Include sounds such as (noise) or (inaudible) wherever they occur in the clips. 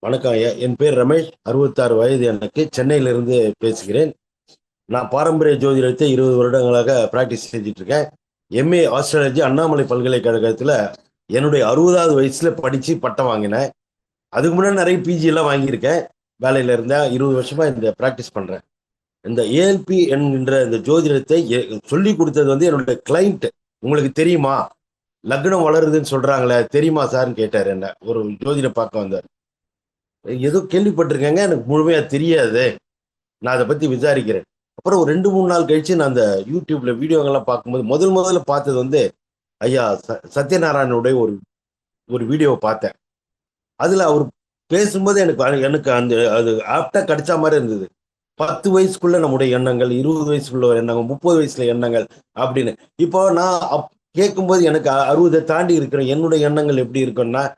வணக்கம் ஐயா. என் பேர் ரமேஷ். அறுபத்தாறு வயது எனக்கு. சென்னையிலிருந்து பேசுகிறேன். நான் பாரம்பரிய ஜோதிடத்தை இருபது வருடங்களாக ப்ராக்டிஸ் செஞ்சுட்டு இருக்கேன் எம்ஏ ஆஸ்ட்ராலஜி அண்ணாமலை பல்கலைக்கழகத்தில் என்னுடைய அறுபதாவது வயசுல படித்து பட்டம் வாங்கினேன். அதுக்கு முன்னாடி நிறைய பிஜி எல்லாம் வாங்கியிருக்கேன். வேலையில இருந்தேன் இருபது வருஷமா இந்த ப்ராக்டிஸ் பண்றேன். இந்த ஏஎல்பி என்கின்ற இந்த ஜோதிடத்தை எ- சொல்லி கொடுத்தது வந்து என்னுடைய கிளைண்ட் உங்களுக்கு தெரியுமா? லக்னம் வளருதுன்னு சொல்றாங்களே. தெரியுமா சார்னு கேட்டார் என்ன. ஒரு ஜோதிடம் பார்க்க வந்தார். ஏதோ கேள்விப்பட்டிருக்கேங்க எனக்கு முழுமையா தெரியாது. நான் அதை பத்தி விசாரிக்கிறேன். அப்புறம் ஒரு ரெண்டு மூணு நாள் கழிச்சு நான் அந்த யூடியூப்ல வீடியோங்கள்லாம் பார்க்கும்போது முதல் முதல்ல பார்த்தது வந்து ஐயா ச- சத்யநாராயணனுடைய ஒரு ஒரு வீடியோவை பார்த்தேன். அதுல அவர் பேசும்போது எனக்கு எனக்கு அந்த அது ஆப்டா கிடைச்ச மாதிரி இருந்தது. பத்து வயசுக்குள்ள நம்முடைய எண்ணங்கள் இருபது வயசுக்குள்ள எண்ணங்கள் முப்பது வயசுல எண்ணங்கள் அப்படின்னு. இப்போ நான் அப்- கேட்கும்போது எனக்கு அறுபதை தாண்டி இருக்கிற என்னுடைய எண்ணங்கள் எப்படி இருக்கும்னா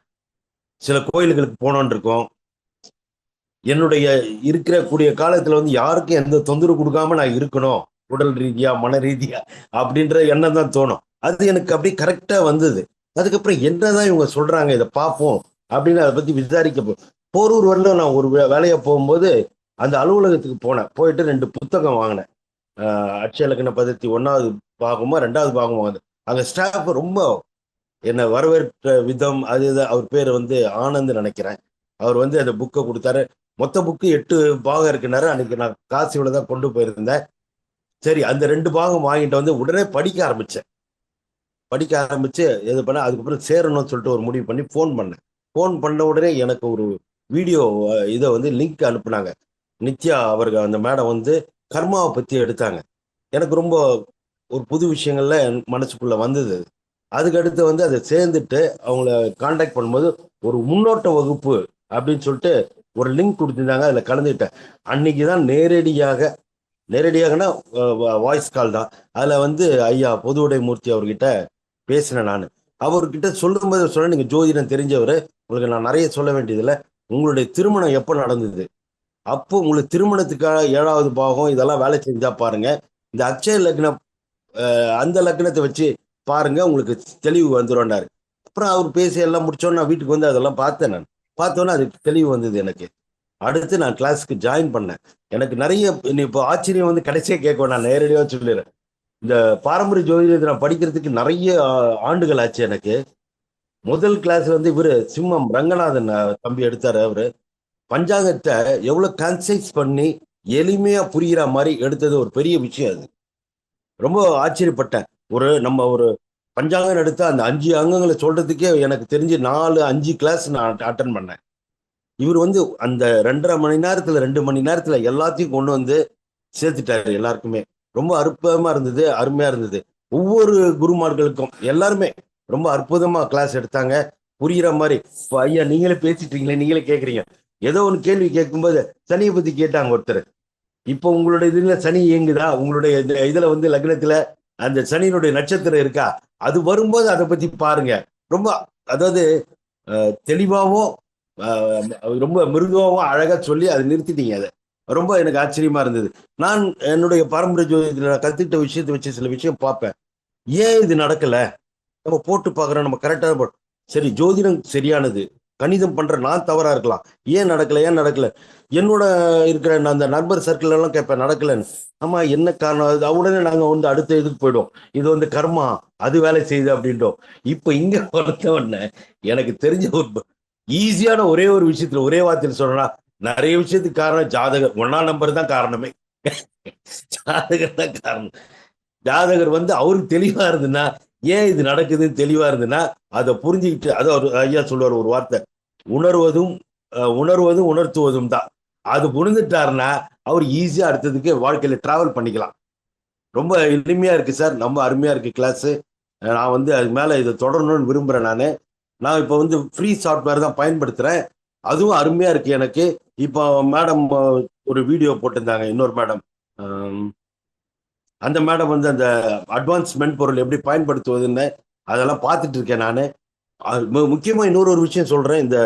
சில கோயில்களுக்கு போனோன்னு இருக்கோம். என்னுடைய இருக்கிற கூடிய காலத்துல வந்து யாருக்கும் எந்த தொந்தரவு கொடுக்காம நான் இருக்கணும். உடல் ரீதியா மன ரீதியா அப்படின்ற எண்ணம் தான் தோணும். அது எனக்கு அப்படியே கரெக்டா வந்தது. அதுக்கப்புறம் என்னதான் இவங்க சொல்றாங்க இதை பார்ப்போம் அப்படின்னு அதை பத்தி விசாரிக்க போரூர் வரல நான் ஒரு வே- வேலையா போகும்போது அந்த அலுவலகத்துக்கு போனேன். போயிட்டு ரெண்டு புத்தகம் வாங்கினேன். ஆஹ் பதத்தி ஒன்னாவது பாகமா ரெண்டாவது பாகமா வந்து அங்க ஸ்டாஃப் ரொம்ப என்னை வரவேற்ற விதம் அது இது அவர் பேர் வந்து ஆனந்த் நினைக்கிறேன். அவர் வந்து அந்த புக்கை கொடுத்தாரு. மொத்த புக்கு எட்டு பாகம் இருக்குனாரு. அன்னைக்கு நான் காசு இவ்வளோ தான் கொண்டு போயிருந்தேன். சரி அந்த ரெண்டு பாகம் வாங்கிட்டு வந்து உடனே படிக்க ஆரம்பித்தேன் படிக்க ஆரம்பித்து இது பண்ண அதுக்கப்புறம் சேரணும்னு சொல்லிட்டு ஒரு முடிவு பண்ணி ஃபோன் பண்ணேன். ஃபோன் பண்ண உடனே எனக்கு ஒரு வீடியோ இதை வந்து லிங்க் அனுப்புனாங்க. நித்யா அவர்கள் அந்த மேடம் வந்து கர்மாவை பற்றி எடுத்தாங்க. எனக்கு ரொம்ப ஒரு புது விஷயங்கள்ல என் மனசுக்குள்ளே வந்தது. அதுக்கடுத்து அதுக்கு அடுத்து வந்து அதை சேர்ந்துட்டு அவங்கள காண்டாக்ட் பண்ணும்போது ஒரு முன்னோட்ட வகுப்பு அப்படின்னு சொல்லிட்டு ஒரு லிங்க் கொடுத்துருந்தாங்க அதில் கலந்துக்கிட்டேன் அன்னைக்கு தான் நேரடியாக நேரடியாகனா வாய்ஸ் கால் தான். அதில் வந்து ஐயா பொதுவுடை மூர்த்தி அவர்கிட்ட பேசினேன் நான். அவர்கிட்ட சொல்லும்போது சொன்னேன் நீங்கள் ஜோதிடம் தெரிஞ்சவர். உங்களுக்கு நான் நிறைய சொல்ல வேண்டியதில்லை. உங்களுடைய திருமணம் எப்போ நடந்தது? அப்போ உங்களுக்கு திருமணத்துக்காக ஏழாவது பாகம் இதெல்லாம் வேலை செஞ்சா பாருங்க. இந்த அக்ஷய லக்னம் அந்த லக்னத்தை வச்சு பாருங்க உங்களுக்கு தெளிவு வந்துடும்னாரு அப்புறம் அவர் பேசி எல்லாம் முடிச்சோன்னு நான் வீட்டுக்கு வந்து அதெல்லாம் பார்த்தேன் நான். பார்த்தோன்னே அதுக்கு தெளிவு வந்தது எனக்கு. அடுத்து நான் கிளாஸ்க்கு ஜாயின் பண்ணேன். எனக்கு நிறைய இப்போ ஆச்சரியம் வந்து கடைசியாக கேட்கும் நான் நேரடியாக சொல்லிடுறேன். இந்த பாரம்பரிய ஜோதிடத்தை நான் படிக்கிறதுக்கு நிறைய ஆண்டுகள் ஆச்சு எனக்கு. முதல் கிளாஸ்ல வந்து இவர் சிம்மம் ரங்கநாதன் தம்பி எடுத்தார் அவர். பஞ்சாங்கத்தை எவ்வளோ கன்சைஸ் பண்ணி எளிமையாக புரிகிற மாதிரி எடுத்தது ஒரு பெரிய விஷயம் அது. ரொம்ப ஆச்சரியப்பட்டேன். ஒரு நம்ம ஒரு பஞ்சாங்கம் எடுத்து அந்த அஞ்சு அங்கங்களை சொல்றதுக்கே எனக்கு தெரிஞ்சு நாலு அஞ்சு கிளாஸ் நான் அட்டன் பண்ணேன். இவர் வந்து அந்த ரெண்டரை மணி நேரத்துல ரெண்டு மணி நேரத்துல எல்லாத்தையும் கொண்டு வந்து சேர்த்துட்டாரு எல்லாருக்குமே. ரொம்ப அற்புதமா இருந்தது அருமையா இருந்தது. ஒவ்வொரு குருமார்களுக்கும் எல்லாருமே ரொம்ப அற்புதமா கிளாஸ் எடுத்தாங்க. புரியுற மாதிரி ஐயா நீங்களே பேசிட்டீங்களே நீங்களே கேட்குறீங்க ஏதோ ஒன்று கேள்வி கேட்கும்போது சனியை பத்தி கேட்டாங்க ஒருத்தர். இப்போ உங்களுடைய இதுல சனி இயங்குதா? உங்களுடைய இந்த இதுல வந்து லக்னத்துல அந்த சனியினுடைய நட்சத்திரம் இருக்கா? அது வரும்போது அதை பத்தி பாருங்க. ரொம்ப அதாவது தெளிவாகவும் ரொம்ப மிருதுவாவும் அழகா சொல்லி அதை நிறுத்திட்டீங்க அதை. ரொம்ப எனக்கு ஆச்சரியமா இருந்தது. நான் என்னுடைய பாரம்பரிய ஜோதிடத்துல நான் கத்துக்கிட்ட விஷயத்தை வச்சு சில விஷயம் பார்ப்பேன். ஏன் இது நடக்கல? நம்ம போட்டு பார்க்குறோம் நம்ம கரெக்டாக சரி ஜோதிடம் சரியானது. கணிதம் பண்ற நான் தவறா இருக்கலாம். ஏன் நடக்கல ஏன் நடக்கல? என்னோட இருக்கிற நான் அந்த நண்பர் சர்க்கிள் எல்லாம் கேட்பேன் நடக்கலன்னு. ஆமா என்ன காரணம்? அது உடனே நாங்க வந்து அடுத்த இதுக்கு போயிடுவோம். இது வந்து கர்மா அது வேலை செய்யுது அப்படின்றோம். இப்ப இங்க (laughs) வளர்த்த உடனே எனக்கு தெரிஞ்ச ஒரு ஈஸியான ஒரே ஒரு விஷயத்துல ஒரே வார்த்தையில் சொல்லணும்னா நிறைய விஷயத்துக்கு காரணம் ஜாதகர். ஒன்னா நம்பர் தான் காரணமே. (laughs) ஜாதகர் தான் காரணம். ஜாதகர் வந்து அவருக்கு தெளிவா இருந்துன்னா ஏன் இது நடக்குதுன்னு தெளிவா இருந்ததுன்னா அதை புரிஞ்சுக்கிட்டு அதை ஒரு ஐயா சொல்லுவார் ஒரு வார்த்தை உணர்வதும் உணர்வதும் உணர்த்துவதும் தான். அது புரிந்துட்டாருன்னா அவர் ஈஸியா அடுத்ததுக்கு வாழ்க்கையில டிராவல் பண்ணிக்கலாம். ரொம்ப எளிமையா இருக்கு சார் ரொம்ப அருமையா இருக்கு கிளாஸ் நான் வந்து அது மேல இதை தொடரணும்னு விரும்புறேன் நான். நான் இப்போ வந்து ஃப்ரீ சாஃப்ட்வேர் தான் பயன்படுத்துறேன். அதுவும் அருமையா இருக்கு எனக்கு. இப்போ மேடம் ஒரு வீடியோ போட்டிருந்தாங்க இன்னொரு மேடம். அந்த மேடம் வந்து அந்த அட்வான்ஸ் மென்பொருள் எப்படி பயன்படுத்துவதுன்னு அதெல்லாம் பார்த்துட்டு இருக்கேன் நான். முக்கியமாக இன்னொரு ஒரு விஷயம் சொல்கிறேன் இந்த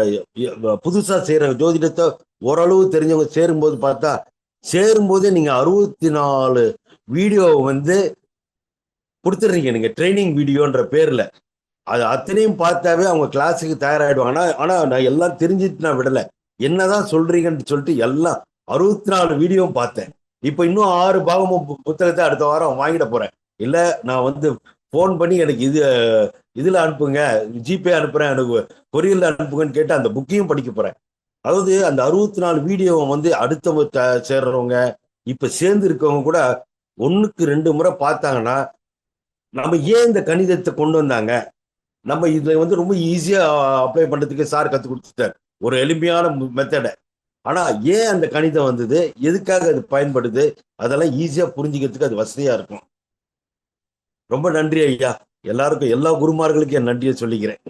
புதுசாக செய்கிற ஜோதிடத்தை ஓரளவு தெரிஞ்சவங்க சேரும்போது பார்த்தா சேரும்போதே நீங்கள் அறுபத்தி நாலு வீடியோ வந்து கொடுத்துட்றீங்க நீங்கள் ட்ரைனிங் வீடியோன்ற பேரில். அது அத்தனையும் பார்த்தாவே அவங்க கிளாஸுக்கு தயாராகிடுவாங்க ஆனால் ஆனால் நான் எல்லாம் தெரிஞ்சுட்டு நான் விடல. என்னதான் சொல்கிறீங்கன்னு சொல்லிட்டு எல்லாம் அறுபத்தி நாலு வீடியோவும் பார்த்தேன். இப்போ இன்னும் ஆறு பாகமும் பு- புத்தகத்தை அடுத்த வாரம் வாங்கிட போறேன். இல்ல நான் வந்து ஃபோன் பண்ணி எனக்கு இது இதுல அனுப்புங்க ஜிபே அனுப்புறேன் எனக்கு கொரியர்ல அனுப்புங்கன்னு கேட்டு அந்த புக்கையும் படிக்க போறேன். அதாவது அந்த அறுபத்தி நாலு வீடியோவை வந்து அடுத்தவங்க சேர்றவங்க இப்ப சேர்ந்து இருக்கவங்க கூட ஒன்றுக்கு ரெண்டு முறை பார்த்தாங்கன்னா நம்ம ஏன் இந்த கணிதத்தை கொண்டு வந்தாங்க? நம்ம இதில் வந்து ரொம்ப ஈஸியாக அப்ளை பண்ணுறதுக்கு சார் கற்றுக் கொடுத்துட்டார். ஒரு எளிமையான மெத்தடை ஆனா ஏன் அந்த கணிதம் வந்தது? எதுக்காக அது பயன்படுது? அதெல்லாம் ஈஸியா புரிஞ்சுக்கிறதுக்கு அது வசதியா இருக்கும். ரொம்ப நன்றி ஐயா. எல்லாருக்கும் எல்லா குருமார்களுக்கும் என் நன்றியை சொல்லிக்கிறேன்.